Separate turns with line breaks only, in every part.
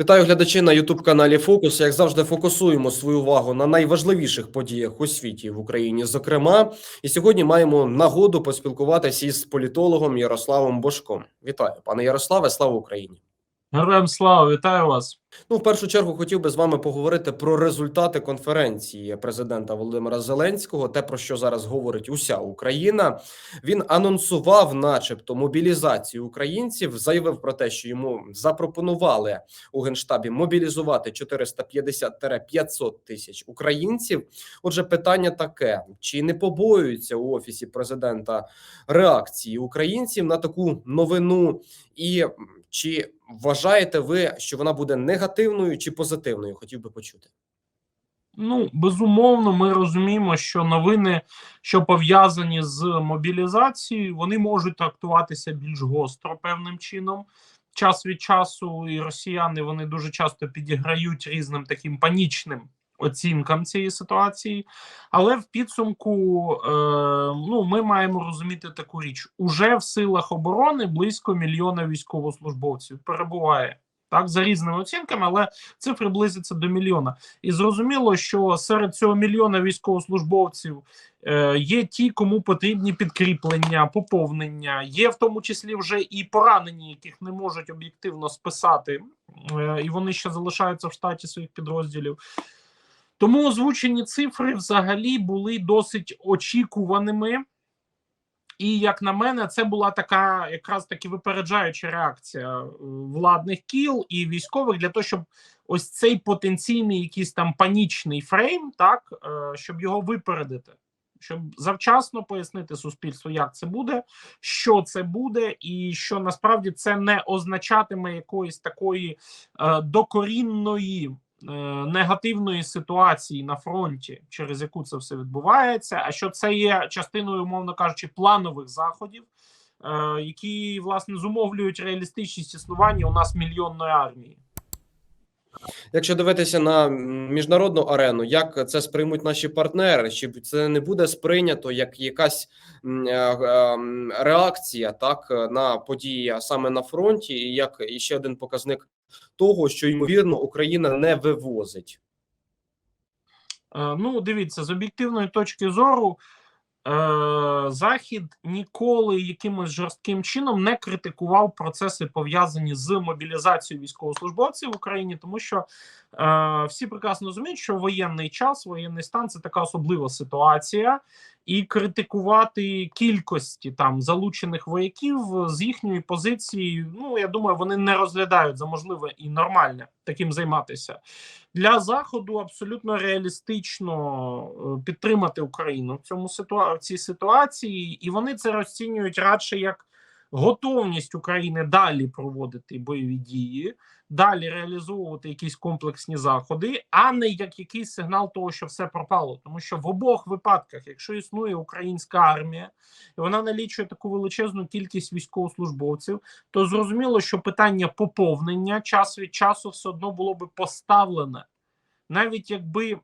Вітаю глядачі на Ютуб каналі Фокус. Як завжди, фокусуємо свою увагу на найважливіших подіях у світі в Україні. Зокрема, і сьогодні маємо нагоду поспілкуватися із політологом Ярославом Бошком. Вітаю, пане Ярославе, слава Україні!
Героям слава, вітаю вас.
Ну, в першу чергу хотів би з вами поговорити про результати конференції президента Володимира Зеленського. Те про що зараз говорить уся Україна. Він анонсував, начебто, мобілізацію українців. Заявив про те, що йому запропонували у генштабі мобілізувати 450-500 тисяч українців. Отже, питання таке: чи не побоюються у офісі президента реакції українців на таку новину? І чи вважаєте ви, що вона буде негативною чи позитивною? Хотів би почути.
Ну, безумовно, ми розуміємо, що новини, що пов'язані з мобілізацією, вони можуть трактуватися більш гостро певним чином. Час від часу, і росіяни вони дуже часто підіграють різним таким панічним оцінкам цієї ситуації. Але в підсумку е, ну, ми маємо розуміти таку річ: уже в силах оборони близько мільйона військовослужбовців перебуває. Так, за різними оцінками, але цифри близяться до мільйона. І зрозуміло, що серед цього мільйона військовослужбовців е, є ті, кому потрібні підкріплення, поповнення. Є в тому числі вже і поранені, яких не можуть об'єктивно списати, е, і вони ще залишаються в штаті своїх підрозділів. Тому озвучені цифри взагалі були досить очікуваними. І як на мене, це була така якраз таки випереджаюча реакція е, владних кіл і військових для того, щоб ось цей потенційний якийсь там панічний фрейм, так е, щоб його випередити, щоб завчасно пояснити суспільству, як це буде, що це буде, і що насправді це не означатиме якоїсь такої е, докорінної. Е, Негативної ситуації на фронті, через яку це все відбувається, а що це є частиною, умовно кажучи, планових заходів, е, які власне зумовлюють реалістичність існування у нас мільйонної армії.
Якщо дивитися на міжнародну арену, як це сприймуть наші партнери? Чи це не буде сприйнято як якась е, реакція так на події саме на фронті, і як і ще один показник того, що ймовірно Україна не вивозить?
Е, Ну, дивіться, з об'єктивної точки зору, е, Захід ніколи якимось жорстким чином не критикував процеси, пов'язані з мобілізацією військовослужбовців в Україні, тому що е, всі прекрасно розуміють, що воєнний час, воєнний стан це така особлива ситуація, і критикувати кількості там залучених вояків з їхньої позиції. Ну я думаю, вони не розглядають за можливе і нормальне таким займатися для заходу. Абсолютно реалістично е, підтримати Україну в цьому ситуа- в цій ситуації, і вони це розцінюють радше як готовність України далі проводити бойові дії, далі реалізовувати якісь комплексні заходи, а не як якийсь сигнал того, що все пропало. Тому що в обох випадках, якщо існує українська армія, і вона налічує таку величезну кількість військовослужбовців, то зрозуміло, що питання поповнення час від часу все одно було би поставлене, навіть якби.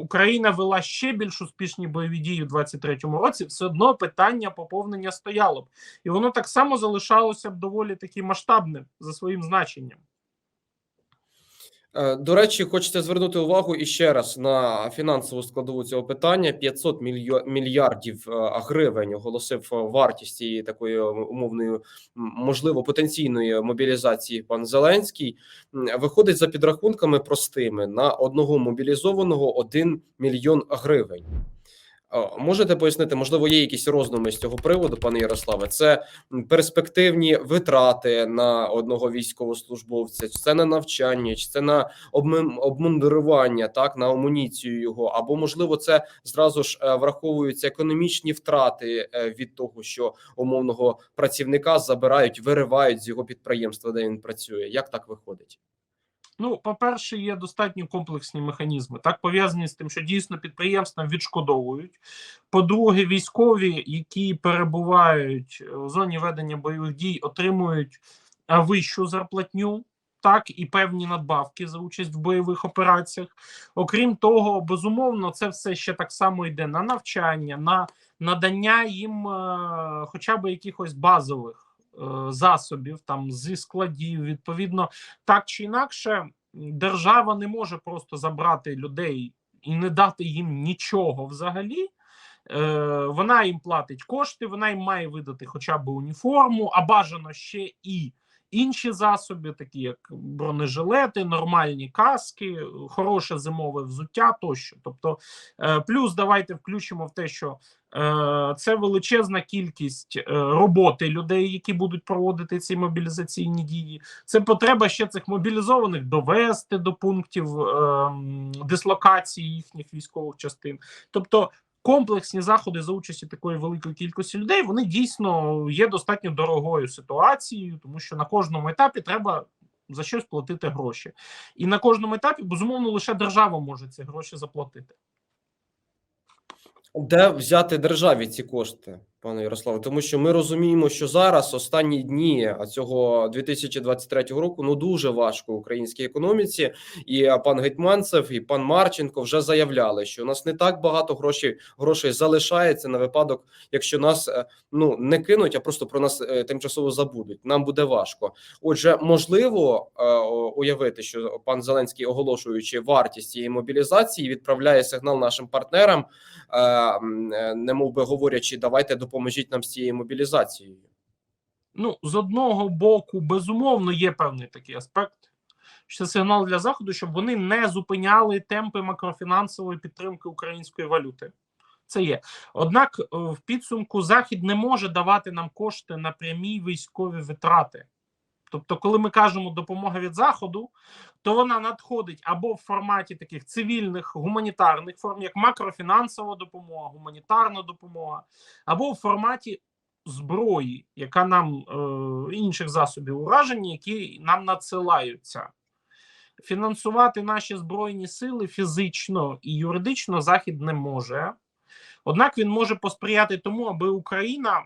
Україна вела ще більш успішні бойові дії у 23-му році, все одно питання поповнення стояло б, і воно так само залишалося б доволі таки масштабним за своїм значенням.
Е, До речі, хочеться звернути увагу іще раз на фінансову складову цього питання. 500 мільйо- мільярдів е, гривень оголосив е, вартість цієї такої умовної, можливо, потенційної мобілізації пан Зеленський. Виходить за підрахунками простими на одного мобілізованого 1 мільйон гривень. Е, Можете пояснити, можливо, є якісь роздуми з цього приводу, пане Ярославе? Це перспективні витрати на одного військовослужбовця, чи це на навчання, чи це на обмундирування, так на амуніцію його, або можливо, це зразу ж е, враховуються економічні втрати е, від того, що умовного працівника забирають, виривають з його підприємства, де він працює. Як так виходить?
Ну, по-перше, є достатньо комплексні механізми, так пов'язані з тим, що дійсно підприємствам відшкодовують. По-друге, військові, які перебувають в зоні ведення бойових дій, отримують вищу зарплатню. Так, і певні надбавки за участь в бойових операціях. Окрім того, безумовно, це все ще так само йде на навчання, на надання їм е, хоча б якихось базових засобів, там зі складів. Відповідно, так чи інакше, держава не може просто забрати людей і не дати їм нічого взагалі. Е, вона їм платить кошти, вона їм має видати хоча б уніформу, а бажано ще і інші засоби, такі як бронежилети, нормальні каски, хороше зимове взуття тощо. Тобто, е, плюс давайте включимо в те, що е, це величезна кількість е, роботи людей, які будуть проводити ці мобілізаційні дії. Це потреба ще цих мобілізованих довести до пунктів е, дислокації їхніх військових частин. Тобто комплексні заходи за участі такої великої кількості людей вони дійсно є достатньо дорогою ситуацією, тому що на кожному етапі треба за щось платити гроші, і на кожному етапі безумовно лише держава може ці гроші заплатити.
Де взяти державі ці кошти, пане Ярославе? Тому що ми розуміємо, що зараз останні дні цього 2023 року ну дуже важко українській економіці, і пан Гетьманцев і пан Марченко вже заявляли, що у нас не так багато грошей грошей залишається на випадок, якщо нас е, ну не кинуть, а просто про нас е, тимчасово забудуть. Нам буде важко. Отже, можливо е, уявити, що пан Зеленський, оголошуючи вартість цієї мобілізації, відправляє сигнал нашим партнерам не мов би говорячи, давайте допоможіть нам з цією мобілізацією.
Ну, з одного боку, безумовно, є певний такий аспект. Що це сигнал для заходу, щоб вони не зупиняли темпи макрофінансової підтримки української валюти. Це є. Однак, е, в підсумку Захід не може давати нам кошти на прямі військові витрати. Тобто, коли ми кажемо допомога від заходу, то вона надходить або в форматі таких цивільних гуманітарних форм, як макрофінансова допомога, гуманітарна допомога, або в форматі зброї, яка нам е, інших засобів ураження, які нам надсилаються. Фінансувати наші збройні сили фізично і юридично Захід не може. Однак він може посприяти тому, аби Україна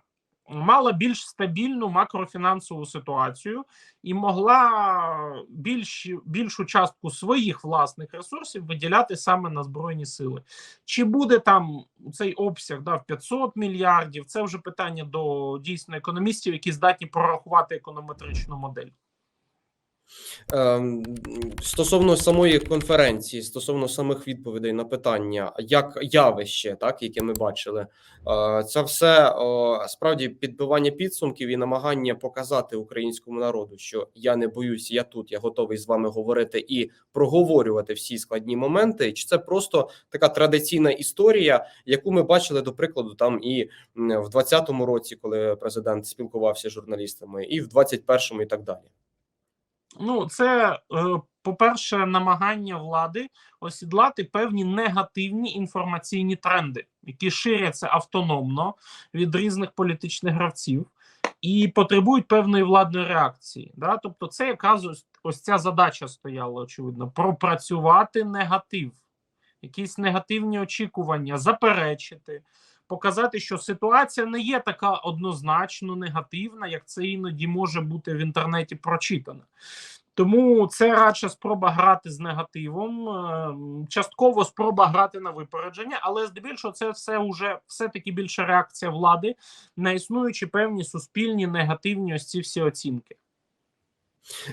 мала більш стабільну макрофінансову ситуацію і могла більш, більшу частку своїх власних ресурсів виділяти саме на збройні сили. Чи буде там цей обсяг да, в 500 мільярдів? Це вже питання до дійсно економістів, які здатні прорахувати економетричну модель.
Ем, Стосовно самої конференції, стосовно самих відповідей на питання, як явище, так яке ми бачили, е, це все справді підбивання підсумків і намагання показати українському народу, що я не боюсь, я тут, я готовий з вами говорити і проговорювати всі складні моменти. Чи це просто така традиційна історія, яку ми бачили до прикладу, там і в 2020 році, коли президент спілкувався з журналістами, і в 2021 і так далі.
Ну, це, е, по-перше, намагання влади осідлати певні негативні інформаційні тренди, які ширяться автономно від різних політичних гравців і потребують певної владної реакції. Да? Тобто, це якраз ось, ось ця задача стояла, очевидно, пропрацювати негатив, якісь негативні очікування, заперечити. Показати, що ситуація не є така однозначно негативна, як це іноді може бути в інтернеті прочитано. Тому це радше спроба грати з негативом, е, частково спроба грати на випередження, але здебільшого це все вже все-таки більше реакція влади на існуючі певні суспільні негативні ось ці всі оцінки.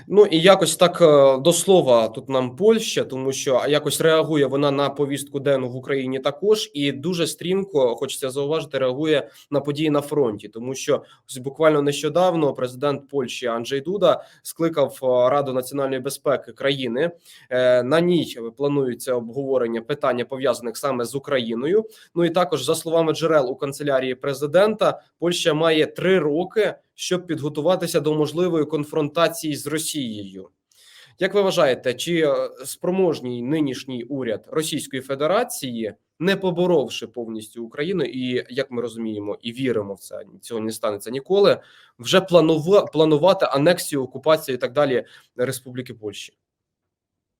Ну і якось так е, до слова тут нам Польща, тому що якось реагує вона на повістку денну в Україні також, і дуже стрімко хочеться зауважити, реагує на події на фронті, тому що буквально нещодавно президент Польщі Анджей Дуда скликав е, Раду національної безпеки країни. Е, На ній планується обговорення питання пов'язаних саме з Україною. Ну і також за словами джерел у канцелярії президента, Польща має три роки щоб підготуватися до можливої конфронтації з Росією. Як ви вважаєте, чи е, спроможній нинішній уряд Російської Федерації, не поборовши повністю Україну, і як ми розуміємо і віримо в це, цього не станеться ніколи, вже планува, планувати анексію, окупацію і так далі Республіки Польщі?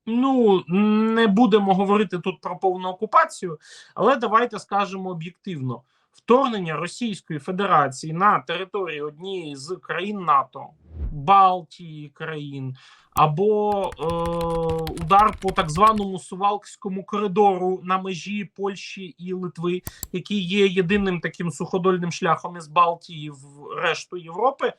Ну не будемо говорити тут про повну окупацію, але давайте скажемо об'єктивно: вторгнення Російської Федерації на територію однієї з країн НАТО, Балтії країн або е, удар по так званому сувалкському коридору на межі Польщі і Литви, який є єдиним таким суходольним шляхом із Балтії в решту Європи.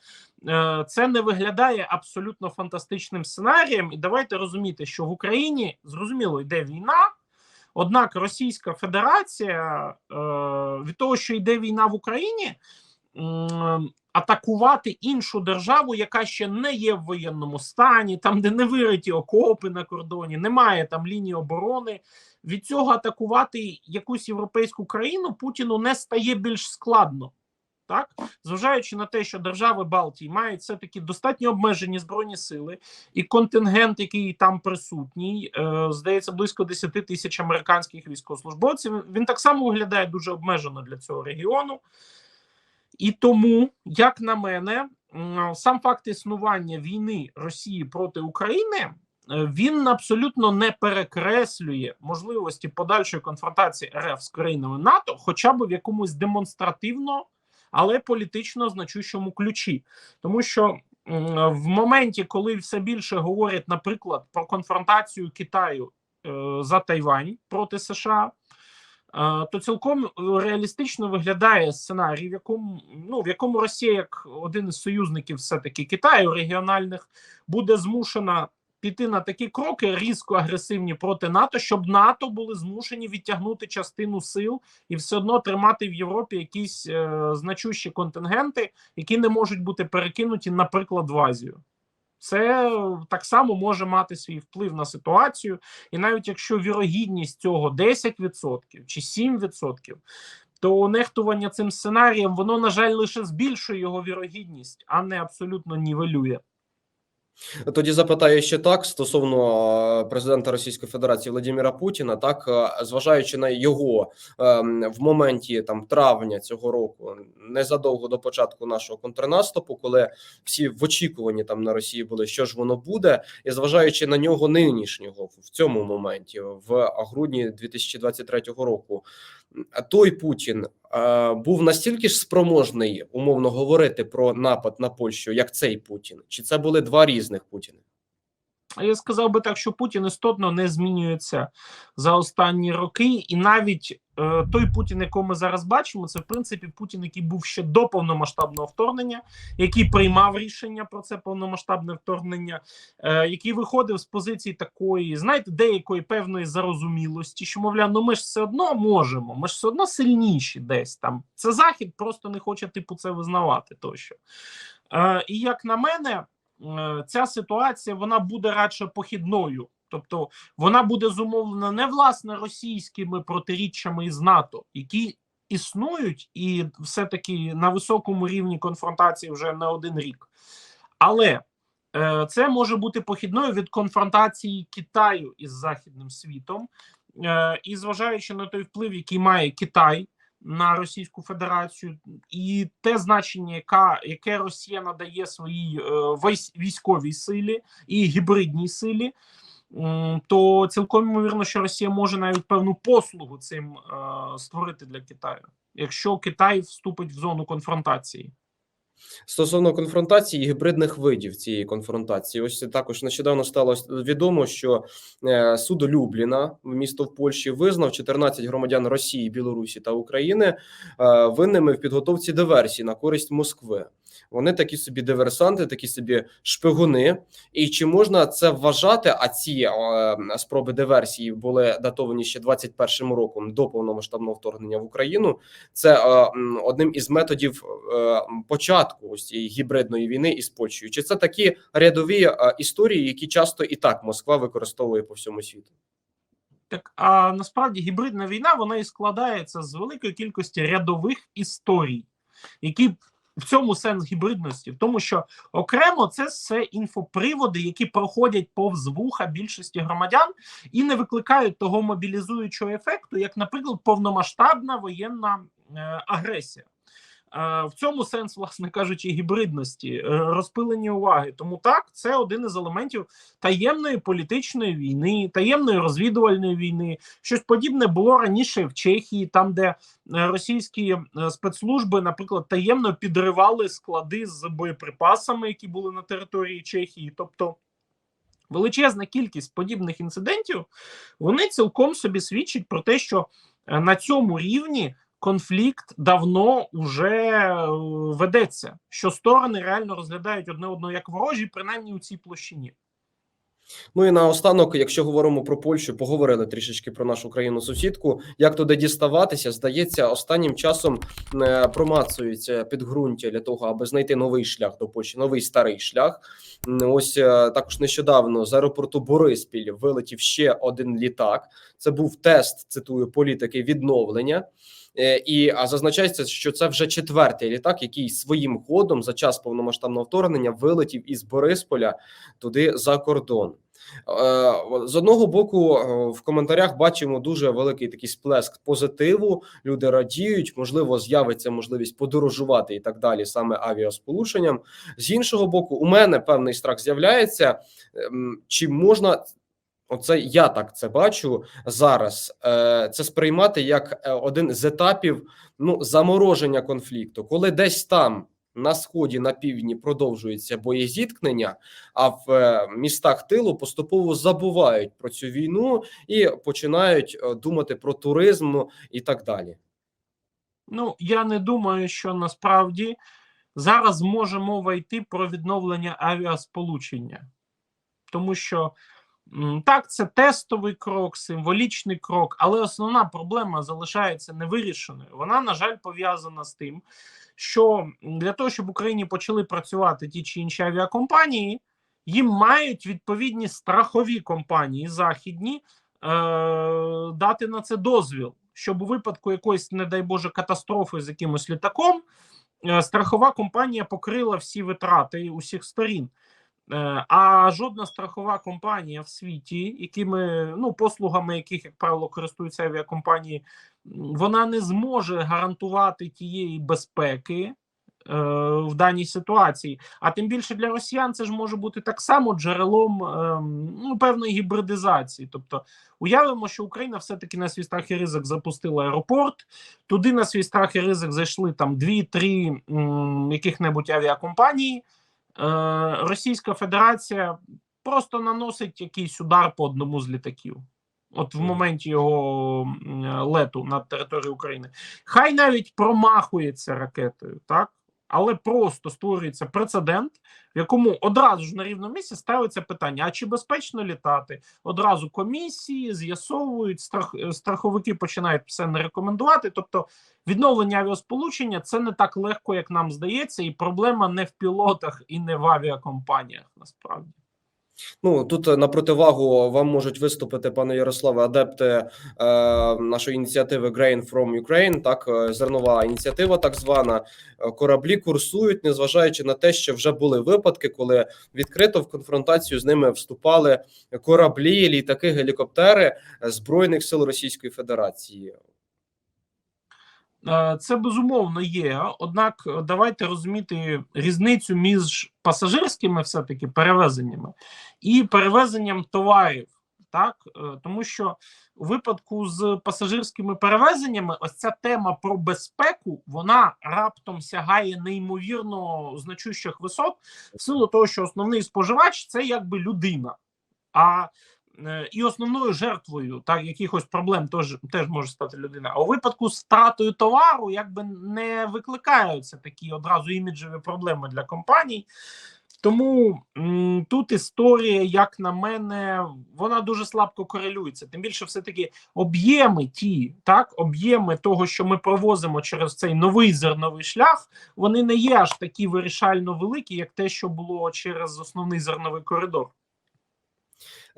Е, Це не виглядає абсолютно фантастичним сценарієм. І давайте розуміти, що в Україні зрозуміло йде війна. Однак Російська Федерація е, від того, що йде війна в Україні, атакувати іншу державу, яка ще не є в воєнному стані, там, де не вириті окопи на кордоні, немає там лінії оборони. Від цього атакувати якусь європейську країну Путіну не стає більш складно. Так, зважаючи на те, що держави Балтії мають все таки достатньо обмежені збройні сили, і контингент, який там присутній, е, здається, близько 10 тисяч американських військовослужбовців. Він так само виглядає дуже обмежено для цього регіону. І тому, як на мене, сам факт існування війни Росії проти України е, він абсолютно не перекреслює можливості подальшої конфронтації РФ з країнами НАТО, хоча б в якомусь демонстративно, але політично значущому ключі, тому що в моменті, коли все більше говорять, наприклад, про конфронтацію Китаю е, за Тайвань проти США. Е, то цілком реалістично виглядає сценарій, в якому ну в якому Росія, як один із союзників, все таки Китаю регіональних, буде змушена піти на такі кроки різко агресивні проти НАТО, щоб НАТО були змушені відтягнути частину сил і все одно тримати в Європі якісь е, значущі контингенти, які не можуть бути перекинуті, наприклад, в Азію. Це так само може мати свій вплив на ситуацію, і навіть якщо вірогідність цього 10% чи 7%, то нехтування цим сценарієм воно, на жаль, лише збільшує його вірогідність, а не абсолютно нівелює.
Тоді запитаю ще так стосовно президента Російської Федерації Владимира Путіна, так зважаючи на його ем, в моменті там травня цього року, незадовго до початку нашого контрнаступу, коли всі в очікуванні там на Росії були, що ж воно буде, і зважаючи на нього нинішнього в цьому моменті, в грудні 2023 року, той Путін був настільки ж спроможний умовно говорити про напад на Польщу, як цей Путін, чи це були два різних Путіни?
Я сказав би так, що Путін істотно не змінюється за останні роки, і навіть е, той Путін, якого ми зараз бачимо, це в принципі Путін, який був ще до повномасштабного вторгнення, який приймав рішення про це повномасштабне вторгнення, е, який виходив з позиції такої, знаєте, деякої певної зарозумілості, що мовляв, ну ми ж все одно можемо, ми ж все одно сильніші десь там. Це захід просто не хоче типу це визнавати тощо. Е, і як на мене. Е, ця ситуація вона буде радше похідною, тобто вона буде зумовлена не власне російськими протиріччями із НАТО, які існують і все-таки на високому рівні конфронтації вже не один рік, але е, це може бути похідною від конфронтації Китаю із західним світом, е, і зважаючи на той вплив, який має Китай на Російську Федерацію, і те значення, яка, яке Росія надає своїй е, військовій силі і гібридній силі, то цілком ймовірно, що Росія може навіть певну послугу цим е, створити для Китаю, якщо Китай вступить в зону конфронтації.
Стосовно конфронтації гібридних видів цієї конфронтації, ось також нещодавно стало відомо, що е, суд Любліна, місто в Польщі, визнав 14 громадян Росії, Білорусі та України е, винними в підготовці диверсії на користь Москви. Вони такі собі диверсанти, такі собі шпигуни. І чи можна це вважати? А ці е, спроби диверсії були датовані ще 21 роком до повномасштабного вторгнення в Україну. Це е, одним із методів е, початку ось цієї гібридної війни із Польщею. Чи це такі рядові історії, які часто і так Москва використовує по всьому світу?
Так а насправді гібридна війна вона і складається з великої кількості рядових історій, які в цьому сенс гібридності, в тому, що окремо це все інфоприводи, які проходять повз вуха більшості громадян і не викликають того мобілізуючого ефекту, як, наприклад, повномасштабна воєнна е, агресія. Е, В цьому сенс, власне кажучи, гібридності, е, розпилені уваги. Тому так, це один із елементів таємної політичної війни, таємної розвідувальної війни. Щось подібне було раніше в Чехії, там, де е, російські спецслужби, наприклад, таємно підривали склади з боєприпасами, які були на території Чехії. Тобто величезна кількість подібних інцидентів, вони цілком собі свідчать про те, що на цьому рівні конфлікт давно вже е, ведеться, що сторони реально розглядають одне одного як ворожі, принаймні у цій площині.
Ну і наостанок, якщо говоримо про Польщу, поговорили трішечки про нашу країну сусідку. Як туди діставатися? Здається, останнім часом е, промацується підґрунтя для того, аби знайти новий шлях до Польщі, новий старий шлях. Ось е, також нещодавно з аеропорту Бориспіль вилетів ще один літак. Це був тест, цитую політики відновлення. Е, І зазначається, що це вже четвертий літак, який своїм ходом за час повномасштабного вторгнення вилетів із Борисполя туди за кордон. Е, З одного боку, е, в коментарях бачимо дуже великий такий сплеск позитиву. Люди радіють, можливо, з'явиться можливість подорожувати і так далі, саме авіасполученням. З іншого боку, у мене певний страх з'являється. Ем, Чи можна оце я так це бачу зараз? е, Це сприймати як е, один з етапів ну замороження конфлікту, коли десь там. На сході на півдні продовжується боєзіткнення, а в е, містах тилу поступово забувають про цю війну і починають думати про туризм і так далі.
Ну, я не думаю, що насправді зараз може мова йти про відновлення авіасполучення, тому що так, це тестовий крок, символічний крок, але основна проблема залишається невирішеною. Вона, на жаль, пов'язана з тим, що для того, щоб в Україні почали працювати ті чи інші авіакомпанії, їм мають відповідні страхові компанії західні е, дати на це дозвіл, щоб у випадку якоїсь, не дай Боже, катастрофи з якимось літаком, е, страхова компанія покрила всі витрати усіх сторін. Е, А жодна страхова компанія в світі, якими ну послугами яких, як правило, користуються авіакомпанії, вона не зможе гарантувати тієї безпеки е, в даній ситуації. А тим більше для росіян це ж може бути так само джерелом ем, ну, певної гібридизації. Тобто, уявимо, що Україна все-таки на свій страх і ризик запустила аеропорт. Туди на свій страх і ризик зайшли там дві-три яких-небудь авіакомпанії. Е, Російська Федерація просто наносить якийсь удар по одному з літаків. От в моменті його лету над територією України. Хай навіть промахується ракетою, так? Але просто створюється прецедент, в якому одразу ж на рівному місці ставиться питання: а чи безпечно літати? Одразу комісії з'ясовують, страх, е, страховики починають все не рекомендувати. Тобто відновлення авіасполучення це не так легко, як нам здається, і проблема не в пілотах і не в авіакомпаніях насправді.
Ну тут е, на противагу вам можуть виступити, пане Ярославе, адепти е, нашої ініціативи Grain from Ukraine, так е, зернова ініціатива, так звана Е, кораблі курсують, незважаючи на те, що вже були випадки, коли відкрито в конфронтацію з ними вступали кораблі, літаки, гелікоптери збройних сил Російської Федерації.
Е, Це безумовно є. Однак е, давайте розуміти різницю між пасажирськими все-таки перевезеннями і перевезенням товарів. Так, Е, тому що у випадку з пасажирськими перевезеннями, ось ця тема про безпеку вона раптом сягає неймовірно значущих висот, в силу того, що основний споживач це якби людина. А і основною жертвою так якихось проблем теж, теж може стати людина. А у випадку з втратою товару якби не викликаються такі одразу іміджеві проблеми для компаній. Тому м, тут історія, як на мене, вона дуже слабко корелюється. Тим більше, все-таки об'єми ті, так, об'єми того, що ми провозимо через цей новий зерновий шлях, вони не є аж такі вирішально великі, як те, що було через основний зерновий коридор.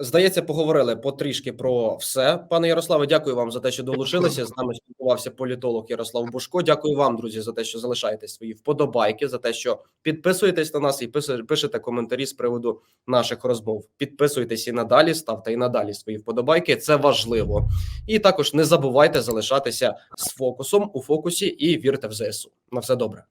Здається, поговорили потрішки про все. Пане Ярославе, дякую вам за те, що долучилися. З нами спілкувався політолог Ярослав Бушко. Дякую вам, друзі, за те, що залишаєте свої вподобайки, за те, що підписуєтесь на нас і пише- пишете коментарі з приводу наших розмов. Підписуйтесь і надалі, ставте і надалі свої вподобайки. Це важливо. І також не забувайте залишатися з фокусом у фокусі і вірте в ЗСУ. На все добре.